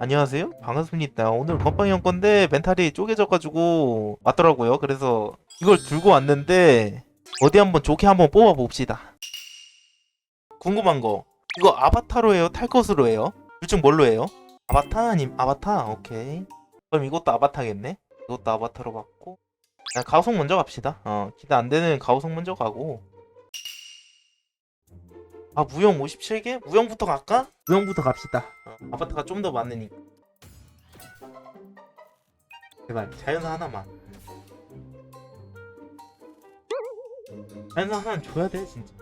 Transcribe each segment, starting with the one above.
안녕하세요. 반갑습니다. 오늘 건빵이 형 건데 멘탈이 쪼개져가지고 왔더라고요. 그래서 이걸 들고 왔는데 어디 한번 좋게 한번 뽑아 봅시다. 궁금한 거. 이거 아바타로 해요? 탈 것으로 해요? 둘 중 뭘로 해요? 아바타? 아님 아바타? 오케이. 그럼 이것도 아바타겠네. 이것도 아바타로 받고. 가오성 먼저 갑시다. 어 기대 안 되는 가오성 먼저 가고 아 무용 57개? 무용부터 갈까? 무용부터 갑시다. 어, 아바타가 좀 더 많으니까. 제발 자연사 하나만. 자연사 하나는 줘야 돼 진짜.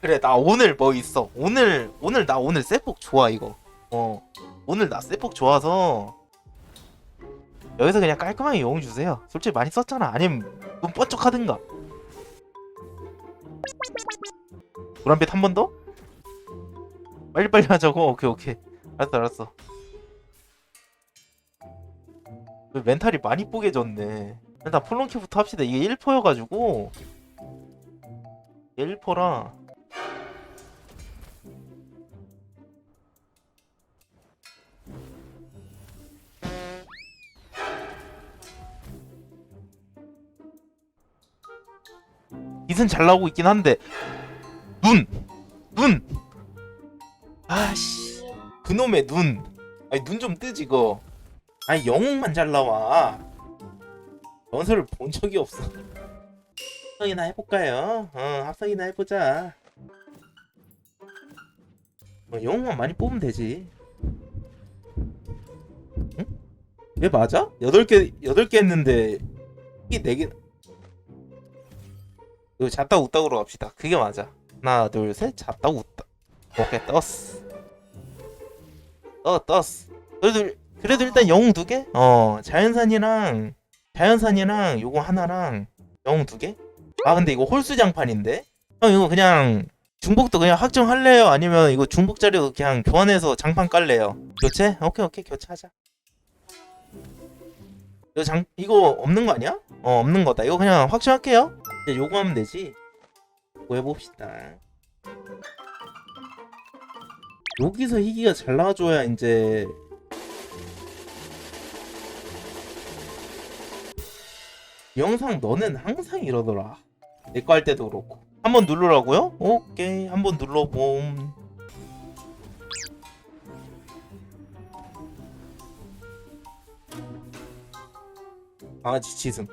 그래 나 오늘 뭐 있어? 오늘 오늘 나 오늘 세폭 좋아 이거. 어 오늘 나 세폭 좋아서 여기서 그냥 깔끔하게 용 주세요. 솔직히 많이 썼잖아. 아니면 눈 번쩍 하든가. 노란빛 한 번 더? 빨리빨리 하자고? 오케이 오케이. 알았어 알았어. 왜 멘탈이 많이 뽀개졌네. 일단 폴론키부터 합시다. 이게 1포여가지고. 1포라 빛은 잘 나오고 있긴 한데 눈! 눈! 아씨 그놈의 눈 아니 눈 좀 뜨지 이거 아니 영웅만 잘 나와 전설을 본 적이 없어 합성이나 해볼까요? 어 합성이나 해보자 어, 영웅만 많이 뽑으면 되지 응? 왜 맞아? 8개 8개 했는데 이게 4개 이거 잤다 웃다구로 갑시다. 그게 맞아. 하나, 둘, 셋, 잤다 웃다. 오케이, 떴어. 떴, 떴어. 그래도, 그래도 일단 영웅 두 개? 어, 자연산이랑, 자연산이랑 요거 하나랑 영웅 두 개? 아, 근데 이거 홀수장판인데? 형, 이거 그냥 중복도 그냥 확정할래요? 아니면 이거 중복 자료 그냥 교환해서 장판 깔래요? 교체? 오케이, 오케이, 교체하자. 이거 장, 이거 없는 거 아니야? 어, 없는 거다. 이거 그냥 확정할게요. 이제 요거 하면 되지. 뭐 해봅시다. 여기서 희귀가 잘 나와줘야 이제 영상 너는 항상 이러더라. 내 거 할 때도 그렇고. 한번 누르라고요? 오케이, 한번 눌러봄. 강아지 지승.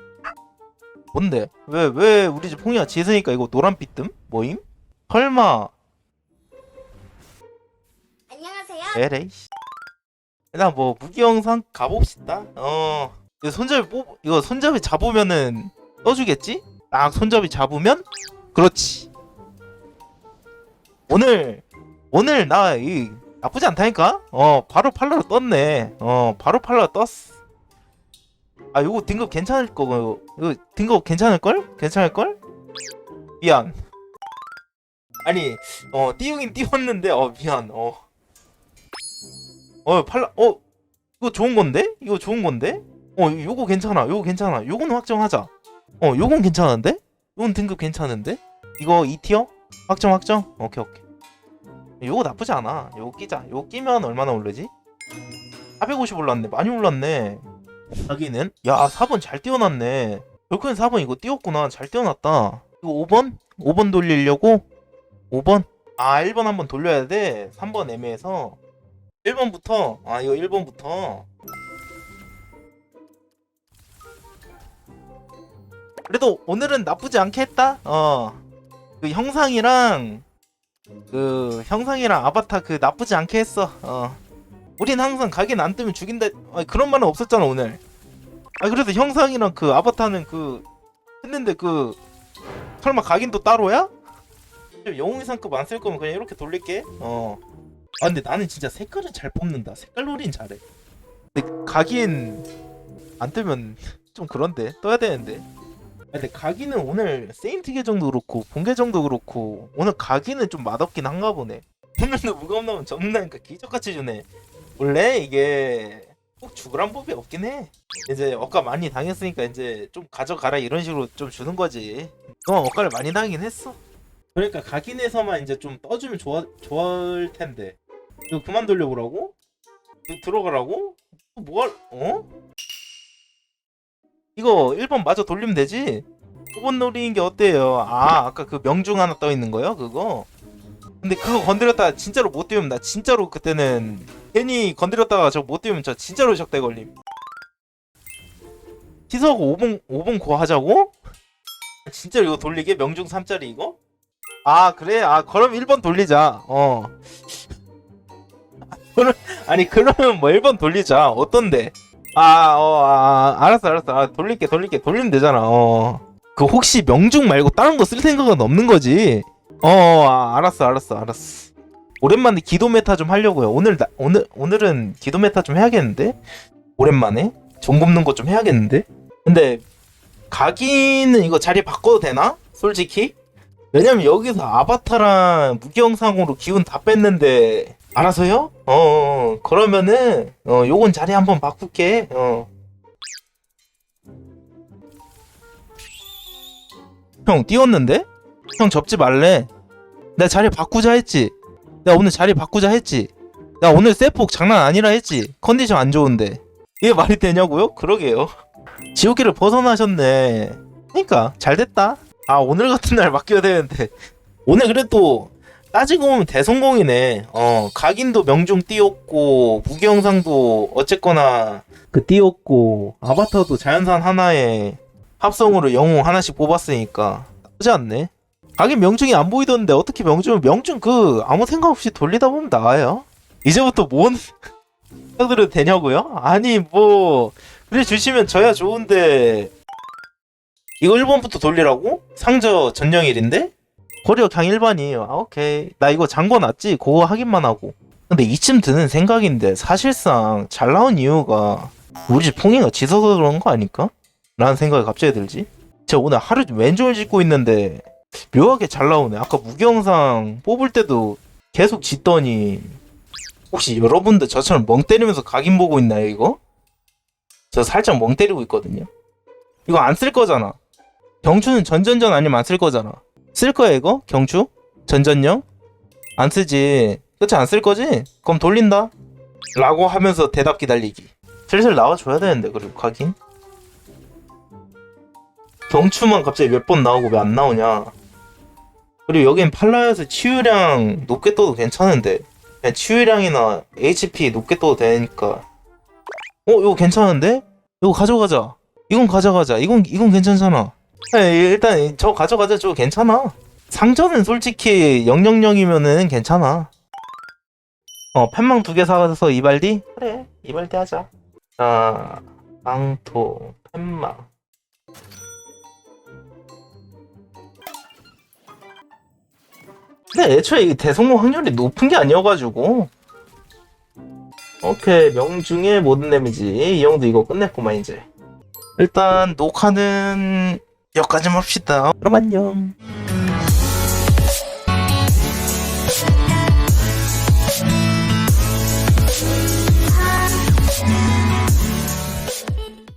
뭔데? 왜 왜 우리 집 홍이가 지으니까 이거 노란빛 뜸? 뭐임? 설마 안녕하세요. 에레이 씨. 일단 뭐 무기 영상 가봅시다. 어 이거 손잡이 뽑 이거 손잡이 잡으면은 떠주겠지? 딱 손잡이 잡으면 그렇지. 오늘 오늘 나 이 나쁘지 않다니까? 어 바로 팔라로 떴네. 어 바로 팔라로 떴어. 아 요거 등급 괜찮을 거고 이거 등급 괜찮을 걸? 괜찮을 걸? 미안. 아니 어 띄우긴 띄웠는데 어 미안 어. 어 팔라 어 이거 좋은 건데? 이거 좋은 건데? 어 요거 괜찮아 요거 괜찮아 요거는 확정하자 어 요건 괜찮은데? 요건 등급 괜찮은데? 이거 2티어? 확정 확정? 오케이 오케이 요거 나쁘지 않아 요거 끼자 요거 끼면 얼마나 오르지? 450 올랐네 많이 올랐네 자기는? 야 4번 잘 띄워놨네. 결국엔 4번 이거 띄웠구나. 잘 띄워놨다. 이거 5번? 5번 돌리려고? 5번? 아 1번 한번 돌려야 돼. 3번 애매해서. 1번부터. 아 이거 1번부터. 그래도 오늘은 나쁘지 않게 했다. 어그 형상이랑 그 형상이랑 아바타 그 나쁘지 않게 했어. 어 우린 항상 가게는 안 뜨면 죽인다 아니, 그런 말은 없었잖아 오늘 아 그래서 형상이랑 그 아바타는 그 했는데 그 설마 각인도 따로야? 영웅의 상급 안 쓸 거면 그냥 이렇게 돌릴게 어아 근데 나는 진짜 색깔은 잘 뽑는다. 색깔 놀이는 잘해. 근데 각인 안 뜨면 좀 그런데 떠야 되는데. 아, 근데 각인은 오늘 세인트 계정도 그렇고 본 계정도 그렇고 오늘 각인은 좀 맛없긴 한가 보네. 오늘도 무거움 나면 접는다니까 기적같이 주네. 원래 이게 꼭 죽으란 법이 없긴 해. 이제 억까 많이 당했으니까 이제 좀 가져가라 이런 식으로 좀 주는 거지. 너 억까를 많이 당하긴 했어. 그러니까 각인에서만 이제 좀 떠주면 좋아 좋을 텐데 이거 그만 돌려보라고? 이거 들어가라고? 뭐 할? 어? 이거 1번 마저 돌리면 되지? 5번 노리는 게 어때요? 아 아까 그 명중 하나 떠 있는 거요? 그거? 근데 그거 건드렸다가 진짜로 못 띄우면 나 진짜로 그때는 괜히 건드렸다가 저못 띄우면 저 진짜로 적대 걸림 희석하고 5번 5번 고 하자고? 진짜 이거 돌리게 명중 3짜리 이거? 아 그래? 아 그럼 1번 돌리자 어 아니 그러면 뭐 1번 돌리자 어떤데? 아, 어, 아, 알았어, 알았어. 아, 돌릴게, 돌릴게. 돌리면 되잖아. 어. 그 혹시 명중 말고 다른 거 쓸 생각은 없는 거지? 어, 아, 알았어, 알았어, 알았어. 오랜만에 기도 메타 좀 하려고요. 오늘 나, 오늘 오늘은 기도 메타 좀 해야겠는데? 오랜만에 종 굽는 거 좀 해야겠는데? 근데 각인은 이거 자리 바꿔도 되나? 솔직히? 왜냐면 여기서 아바타랑 무기영상으로 기운 다 뺐는데 알아서요? 어, 어 그러면은 어 요건 자리 한번 바꿀게 어. 형 띄웠는데? 형 접지 말래. 내가 자리 바꾸자 했지. 내가 오늘 자리 바꾸자 했지. 나 오늘 세폭 장난 아니라 했지. 컨디션 안 좋은데. 이게 말이 되냐고요? 그러게요. 지옥길을 벗어나셨네. 그니까 잘 됐다. 아 오늘 같은 날 맡겨야 되는데. 오늘 그래도 따지고 보면 대성공이네. 어 각인도 명중 띄웠고 무기영상도 어쨌거나 그 띄웠고 아바타도 자연산 하나에 합성으로 영웅 하나씩 뽑았으니까 나쁘지 않네 각인 명중이 안 보이던데 어떻게 명중 명중 그 아무 생각 없이 돌리다 보면 나와요 이제부터 뭔 생각들은 되냐고요? 아니 뭐 그래 주시면 저야 좋은데 이거 1번부터 돌리라고? 상저 전령일인데? 거리가 그냥 일반이에요. 아, 오케이. 나 이거 잠궈 놨지? 그거 확인만 하고. 근데 이쯤 드는 생각인데, 사실상 잘 나온 이유가 우리 집 풍이가 지서서 그런 거 아닐까? 라는 생각이 갑자기 들지? 제가 오늘 하루 왼종일 짓고 있는데, 묘하게 잘 나오네. 아까 무경상 뽑을 때도 계속 짓더니, 혹시 여러분들 저처럼 멍 때리면서 각인 보고 있나요, 이거? 저 살짝 멍 때리고 있거든요. 이거 안 쓸 거잖아. 경추는 전전전 아니면 안 쓸 거잖아. 쓸 거야 이거? 경추? 전전용? 안 쓰지. 그치 안 쓸 거지? 그럼 돌린다. 라고 하면서 대답 기다리기. 슬슬 나와줘야 되는데 그리고 가긴. 경추만 갑자기 몇 번 나오고 왜 안 나오냐. 그리고 여긴 팔라에서 치유량 높게 떠도 괜찮은데 그냥 치유량이나 HP 높게 떠도 되니까. 어 이거 괜찮은데? 이거 가져가자. 이건 가져가자. 이건 이건 괜찮잖아. 네, 일단 저 가져가자. 저 괜찮아. 상전은 솔직히 000이면은 괜찮아. 어 펜망 두 개 사서 이발디? 그래 이발디 하자. 자 망토 펜망 근데 애초에 이 대성공 확률이 높은 게 아니어가지고. 오케이 명중의 모든 데미지. 이 형도 이거 끝냈구만 이제. 일단 녹화는 여기까지 합시다. 그럼 안녕